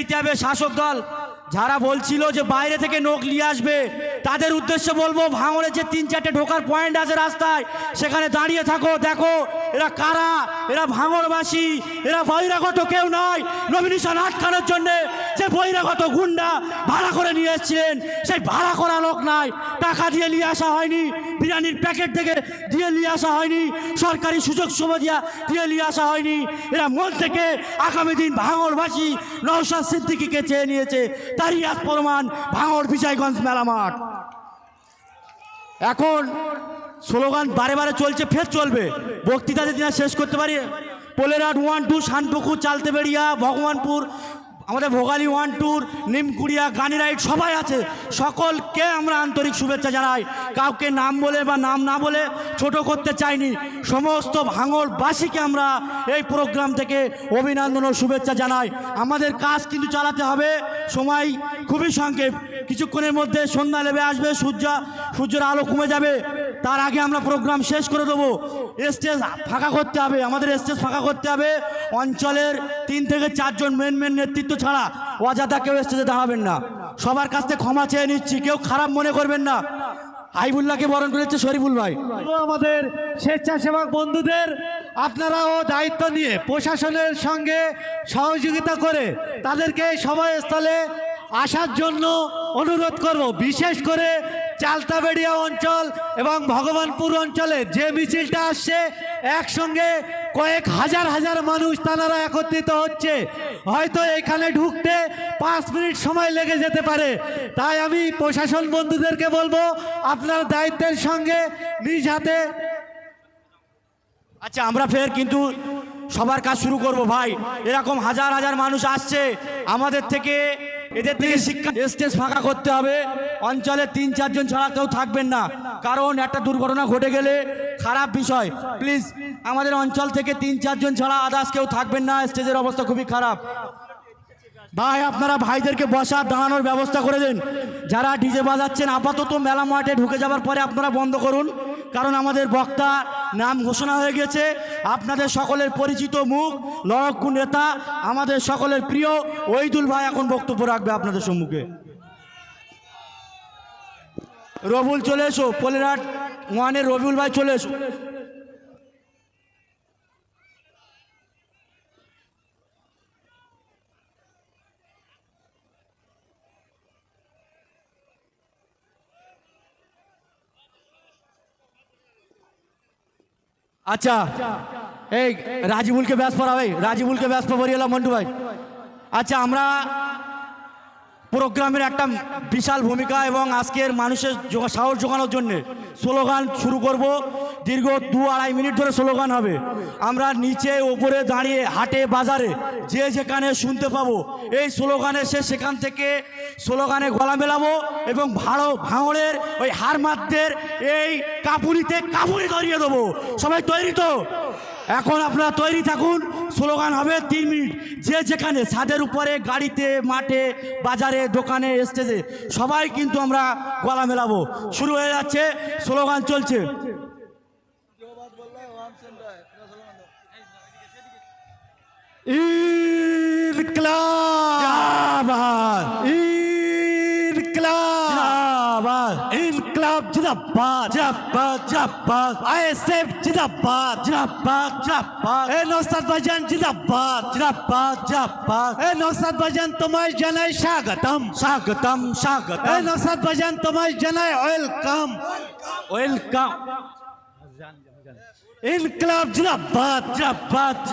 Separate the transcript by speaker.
Speaker 1: নিতে হবে শাসক দল। যারা বলছিল যে বাইরে থেকে নোক নিয়ে আসবে, তাদের উদ্দেশ্যে বলব ভাঙড়ের যে তিন চারটে ঢোকার পয়েন্ট আছে রাস্তায়, সেখানে দাঁড়িয়ে থাকো, দেখো এরা কারা? এরা ভাঙড়বাসী। এরা বহিরাগত কেউ নয়। নমিনেশন আটকানোর জন্যে যে বহিরাগত গুন্ডা ভাড়া করে নিয়ে এসেছিলেন, সেই ভাড়া করা লোক নাই। টাকা দিয়ে নিয়ে আসা হয়নি। বিরিয়ানির প্যাকেট থেকে দিয়ে নিয়ে আসা হয়নি। সরকারি সুযোগ সুবিধা দিয়ে নিয়ে আসা হয়নি। এরা মন থেকে আগামী দিন ভাঙড়বাসী নৌসাদ সিদ্দিকিকে চেয়ে নিয়েছে। তারই এক প্রমাণ ভাঙর বিজয়গঞ্জ মেলা মাঠ এখন স্লোগান বারে বারে চলছে, ফের চলবে। বক্তৃতা যদি না শেষ করতে পারি পোলেরাট ওয়ান টু শানপুকুর চালতে চালতেবেড়িয়া, ভগবানপুর, আমাদের ভোগালী ওয়ান টুর নিমকুড়িয়া, গানিরাইট, সবাই আছে। সকলকে আমরা আন্তরিক শুভেচ্ছা জানাই। কাউকে নাম বলে বা নাম না বলে ছোট করতে চাইনি। সমস্ত ভাঙড়বাসীকে আমরা এই প্রোগ্রাম থেকে অভিনন্দন ও শুভেচ্ছা জানাই। আমাদের কাজ কিন্তু চালাতে হবে। সময় খুবই সংক্ষেপ। কিছুক্ষণের মধ্যে সন্ধ্যা নেমে আসবে, সূর্য সূর্যের আলো কমে যাবে। তার আগে আমরা প্রোগ্রাম শেষ করে দেবো। স্টেজ ফাঁকা করতে হবে, আমাদের স্টেজ ফাঁকা করতে হবে। অঞ্চলের তিন থেকে চারজন মেন মেন নেতৃত্ব ছাড়া অযথা কেউ স্টেজে দাঁড়াবেন না। সবার কাছ থেকে ক্ষমা চেয়ে নিচ্ছি, কেউ খারাপ মনে করবেন না। হাইবুল্লাহকে বরণ করেছে শরীফুল ভাই।
Speaker 2: আমাদের স্বেচ্ছাসেবক বন্ধুদের আপনারাও দায়িত্ব নিয়ে প্রশাসনের সঙ্গে সহযোগিতা করে তাদেরকে সভাস্থলে আসার জন্য অনুরোধ করব। বিশেষ করে চালতাবেড়িয়া অঞ্চল এবং ভগবানপুর অঞ্চলে যে মিছিলটা আসছে, একসঙ্গে কয়েক হাজার হাজার মানুষ তারা একত্রিত হচ্ছে। হয়তো এখানে ঢুকতে পাঁচ মিনিট সময় লেগে যেতে পারে। তাই আমি প্রশাসন বন্ধুদেরকে বলব, আপনার দায়িত্বের সঙ্গে নিজ হাতে
Speaker 1: আচ্ছা আমরা ফের কিন্তু সবার কাজ শুরু করব ভাই। এরকম হাজার হাজার মানুষ আসছে। আমাদের থেকে এদের থেকে শিক্ষা স্টেজ ফাঁকা করতে হবে। অঞ্চলে তিন, চারজন ছাড়া কেউ থাকবেন না। কারণ একটা দুর্ঘটনা ঘটে গেলে খারাপ বিষয়। প্লিজ আমাদের অঞ্চল থেকে তিন, চারজন ছাড়া আদার্স কেউ থাকবেন না। স্টেজের অবস্থা খুবই খারাপ। ভাই, আপনারা ভাইদেরকে বসা দাঁড়ানোর ব্যবস্থা করে দেন। যারা ডিজে বাজাচ্ছেন, আপাতত মেলা মাঠে ঢুকে যাবার পরে আপনারা বন্ধ করুন। কারণ আমাদের বক্তা নাম ঘোষণা হয়ে গেছে। আপনাদের সকলের পরিচিত মুখ, লড়কু নেতা, আমাদের সকলের প্রিয় ওইদুল ভাই এখন বক্তব্য রাখবে আপনাদের সম্মুখে। রবুল চলে এসো, পোলেরাট ওয়ানের রবিউল ভাই চলে এসো। আচ্ছা এই রাজিবুলকে ব্যাস পড়া ভাই রাজিবুলকে ব্যাস পড়ি এলাম মন্টু ভাই। আচ্ছা আমরা প্রোগ্রামের একটা বিশাল ভূমিকা এবং আজকের মানুষের সাহস জোগানোর জন্য স্লোগান শুরু করব। দীর্ঘ দু আড়াই মিনিট ধরে স্লোগান হবে। আমরা নিচে, ওপরে দাঁড়িয়ে, হাটে, বাজারে, যে যেখানে শুনতে পাবো, এই স্লোগানে সে সেখান থেকে স্লোগানে গলা মেলাবো এবং ভাড়ো ভাঙড়ের ওই হারমাতদের এই কাপুরিতে কাপুরি ধরিয়ে দেবো। সবাই তৈরি তো? এখন আপনারা তৈরি থাকুন। স্লোগান হবে তিন মিনিট। যে যেখানে, ছাদের উপরে, গাড়িতে, মাঠে, বাজারে, দোকানে, স্টেজে, সবাই কিন্তু আমরা গলা মেলাবো। শুরু হয়ে যাচ্ছে। স্লোগান চলছে।
Speaker 2: ইনকলাব ইনকলাব जिंदाबाद जिंदाबाद जिंदाबाद आईएसएफ जिंदाबाद जिंदाबाद जिंदाबाद ए नौसद भजन जिंदाबाद जिंदाबाद जिंदाबाद ए नौसद भजन तुम्हारे जनाय स्वागतम
Speaker 1: स्वागतम
Speaker 2: स्वागतम
Speaker 1: ए
Speaker 2: नौसद भजन तुम्हारे जनाय वेलकम
Speaker 1: वेलकम
Speaker 2: इनकलाब जिंदाबाद
Speaker 1: जिंदाबाद